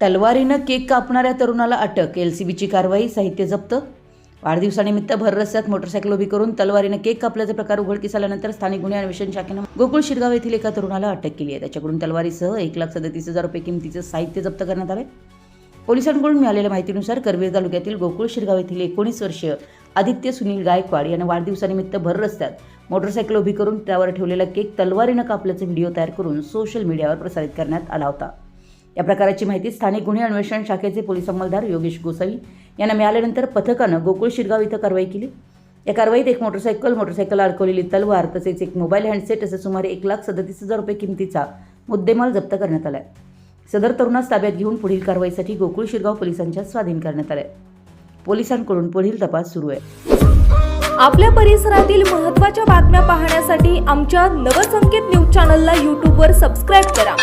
तलवारीनं cake कापणाऱ्या तरुणाला अटक L C बीची कारवाई साहित्य जप्त. वाढदिवसानिमित्त भर रस्त्यात मोटरसायकल उभी करून तलवारीनं केक कापल्याचा प्रकार उघडकीस आल्यानंतर स्थानिक गुन्हे अन्वेषण शाखेनं गोकुळ शिरगाव येथील एका तरुणाला अटक केली आहे. त्याच्याकडून तलवारीसह एक लाख सदतीस हजार रुपये किमतीचं साहित्य जप्त करण्यात आलं पोलिसांकडून मिळालेल्या माहितीनुसार करवीर तालुक्यातील गोकुळ शिरगाव येथील एकोणीस वर्षीय आदित्य सुनील गायकवाड यांना वाढदिवसानिमित्त भर रस्त्यात मोटरसायकल उभी करून त्यावर ठेवलेला केक तलवारीनं कापल्याचा व्हिडिओ तयार करून सोशल मीडियावर प्रसारित करण्यात आला होता. या प्रकाराची माहिती स्थानिक गुन्हे अन्वेषण शाखेचे पोलीस अंमलदार योगेश गोसावी यांना मिळाल्यानंतर पथकानं गोकुळ शिरगाव इथं कारवाई केली. या कारवाईत एक मोटरसायकल मोटरसायकल अडकवलेली तलवार तसेच एक मोबाईल हँडसेट असे सुमारे एक लाख सदतीस हजार रुपये किमतीचा मुद्देमाल जप्त करण्यात आलाय. सदर तरुणास ताब्यात घेऊन पुढील कारवाईसाठी गोकुळ शिरगाव पोलिसांच्या स्वाधीन करण्यात आले पोलिसांकडून पुढील तपास सुरू आहे. आपल्या परिसरातील महत्त्वाच्या बातम्या पाहण्यासाठी आमच्या नवसंकेत न्यूज चॅनलला यूट्यूबवर सबस्क्राईब करा.